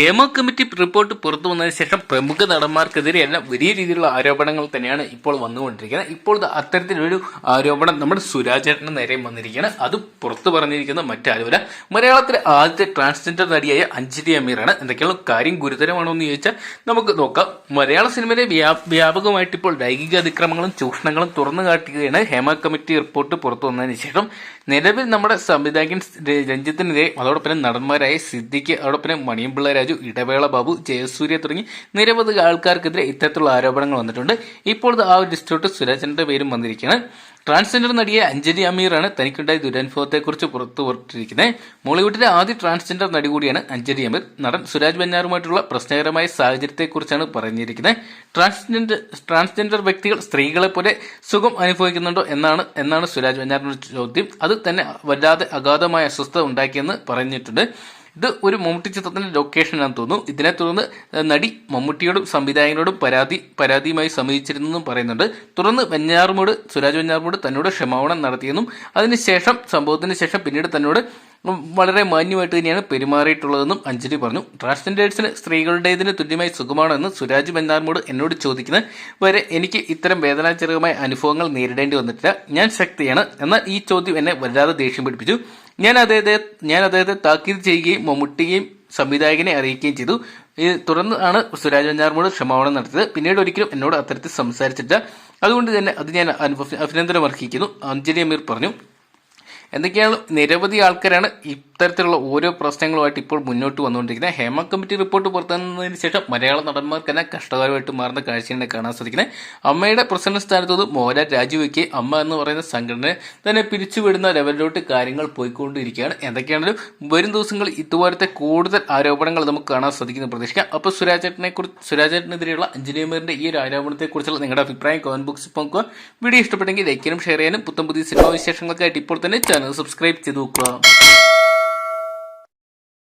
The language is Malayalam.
ഹേമ കമ്മിറ്റി റിപ്പോർട്ട് പുറത്തു വന്നതിന് ശേഷം പ്രമുഖ നടന്മാർക്കെതിരെയെല്ലാം വലിയ രീതിയിലുള്ള ആരോപണങ്ങൾ തന്നെയാണ് ഇപ്പോൾ വന്നുകൊണ്ടിരിക്കുന്നത്. ഇപ്പോൾ അത്തരത്തിലൊരു ആരോപണം നമ്മുടെ സുരാജേട്ടന് നേരെ വന്നിരിക്കുകയാണ്. അത് പുറത്തു പറഞ്ഞിരിക്കുന്ന മറ്റാരുമല്ല. മലയാളത്തിലെ ആദ്യത്തെ ട്രാൻസ്ജെൻഡർ നടിയായ അഞ്ജലി അമീറാണ്. എന്തൊക്കെയാണ് കാര്യം ഗുരുതരമാണോ എന്ന് ചോദിച്ചാൽ നമുക്ക് നോക്കാം. മലയാള സിനിമയിലെ വ്യാപകമായിട്ട് ഇപ്പോൾ ലൈംഗിക അതിക്രമങ്ങളും ചൂഷണങ്ങളും തുറന്നു കാട്ടുകയാണ് ഹേമ കമ്മിറ്റി റിപ്പോർട്ട് പുറത്തു വന്നതിന് ശേഷം. നിലവിൽ നമ്മുടെ സംവിധായകൻ രഞ്ജിത്തിനെതിരെ അതോടൊപ്പം നടന്മാരായ സിദ്ദിഖ് അതോടൊപ്പം മണിയമ്പിള്ള ഇടവേള ബാബു ജയസൂര്യ തുടങ്ങി നിരവധി ആൾക്കാർക്കെതിരെ ഇത്തരത്തിലുള്ള ആരോപണങ്ങൾ വന്നിട്ടുണ്ട്. ഇപ്പോൾ ആ ഒരു ലിസ്റ്റോട്ട് സുരാജന്റെ പേരും വന്നിരിക്കുകയാണ്. ട്രാൻസ്ജെൻഡർ നടിയ അഞ്ജലി അമീറാണ് തനിക്കുണ്ടായ ദുരനുഭവത്തെക്കുറിച്ച് പുറത്തു പുറത്തിരിക്കുന്നത് മോളിവുഡിലെ ആദ്യ ട്രാൻസ്ജെൻഡർ നടി കൂടിയാണ് അഞ്ജലി അമീർ. നടൻ സുരാജ് ബഞ്ഞാറുമായിട്ടുള്ള പ്രശ്നകരമായ സാഹചര്യത്തെക്കുറിച്ചാണ് പറഞ്ഞിരിക്കുന്നത്. ട്രാൻസ്ജെൻഡർ ട്രാൻസ്ജെൻഡർ വ്യക്തികൾ സ്ത്രീകളെ പോലെ സുഖം അനുഭവിക്കുന്നുണ്ടോ എന്നാണ് എന്നാണ് സുരാജ് ബഞ്ഞാറിന്റെ ചോദ്യം. അത് തന്നെ വല്ലാതെ അഗാധമായ അസ്വസ്ഥത ഉണ്ടാക്കിയെന്ന് പറഞ്ഞിട്ടുണ്ട്. ഇത് ഒരു മമ്മൂട്ടി ചിത്രത്തിന്റെ ലൊക്കേഷനാണെന്ന് തോന്നുന്നു. ഇതിനെ തുടർന്ന് നടി മമ്മൂട്ടിയോടും സംവിധായകനോടും പരാതി പരാതിയുമായി സമീപിച്ചിരുന്നെന്നും പറയുന്നുണ്ട്. തുടർന്ന് വെഞ്ഞാറുമോട് സുരാജ് വെഞ്ഞാറുമോട് തന്നോട് ക്ഷമാപണം നടത്തിയെന്നും അതിനുശേഷം സംഭവത്തിന് ശേഷം പിന്നീട് തന്നോട് വളരെ മാന്യമായിട്ട് തന്നെയാണ് പെരുമാറിയിട്ടുള്ളതെന്നും അഞ്ജലി പറഞ്ഞു. ട്രാൻസ്ജെൻഡേഴ്സിന് സ്ത്രീകളുടേതിന് തുല്യമായി സുഖമാണെന്ന് സുരാജ് ബെന്നാർമോട് എന്നോട് ചോദിക്കുന്ന വരെ എനിക്ക് ഇത്തരം വേദനാജനകമായ അനുഭവങ്ങൾ നേരിടേണ്ടി വന്നിട്ടില്ല. ഞാൻ ശക്തിയാണ്. എന്നാൽ ഈ ചോദ്യം എന്നെ വല്ലാതെ ദേഷ്യം പിടിപ്പിച്ചു. ഞാൻ അദ്ദേഹത്തെ ഞാൻ അദ്ദേഹത്തെ താക്കീത് ചെയ്യുകയും മമ്മൂട്ടിയെയും സംവിധായകനെ അറിയിക്കുകയും ചെയ്തു. തുടർന്ന് ആണ് സുരാജ് വഞ്ഞാറിനോട് ക്ഷമാപണം നടത്തിയത്. പിന്നീട് ഒരിക്കലും എന്നോട് അത്തരത്തിൽ സംസാരിച്ചിട്ടില്ല. അതുകൊണ്ട് തന്നെ അത് ഞാൻ അഭിനന്ദനം അർഹിക്കുന്നു. അഞ്ജലി അമീർ പറഞ്ഞു. എന്തൊക്കെയാണ് നിരവധി ആൾക്കാരാണ് ഇത്തരത്തിലുള്ള ഓരോ പ്രശ്നങ്ങളുമായിട്ട് ഇപ്പോൾ മുന്നോട്ട് വന്നുകൊണ്ടിരിക്കുന്നത്. ഹേമ കമ്മിറ്റി റിപ്പോർട്ട് പുറത്തുവന്നതിന് ശേഷം മലയാള നടന്മാർക്ക് തന്നെ കഷ്ടകരമായിട്ട് മാറുന്ന കാഴ്ചയാണ് കാണാൻ സാധിക്കുന്നത്. അമ്മയുടെ പ്രസിഡന്റ് സ്ഥാനത്ത് മോഹൻലാൽ രാജിവെക്കുകയും അമ്മ എന്ന് പറയുന്ന സംഘടന തന്നെ പിരിച്ചുവിടുന്ന ലെവലിലോട്ട് കാര്യങ്ങൾ പോയിക്കൊണ്ടിരിക്കുകയാണ്. എന്തൊക്കെയാണെങ്കിലും വരും ദിവസങ്ങളിൽ ഇതുപോലത്തെ കൂടുതൽ ആരോപണങ്ങൾ നമുക്ക് കാണാൻ സാധിക്കുന്ന പ്രതീക്ഷിക്കാം. അപ്പോൾ സുരാജേട്ടനെ കുറിച്ച് സുരാജേട്ടനെതിരെയുള്ള അഞ്ജലി അമീറിന്റെ ഈ ഒരു ആരോപണത്തെക്കുറിച്ചുള്ള നിങ്ങളുടെ അഭിപ്രായം കമന്റ് ബോക്സിൽ പങ്കുക വീഡിയോ ഇഷ്ടപ്പെട്ടെങ്കിൽ ലൈക്കിനും ഷെയർ ചെയ്യാനും പുത്തം പുതിയ സിനിമാ വിശേഷങ്ങൾക്കായിട്ട് ഇപ്പോൾ തന്നെ ചാനൽ സബ്സ്ക്രൈബ് ചെയ്ത് നോക്കുക.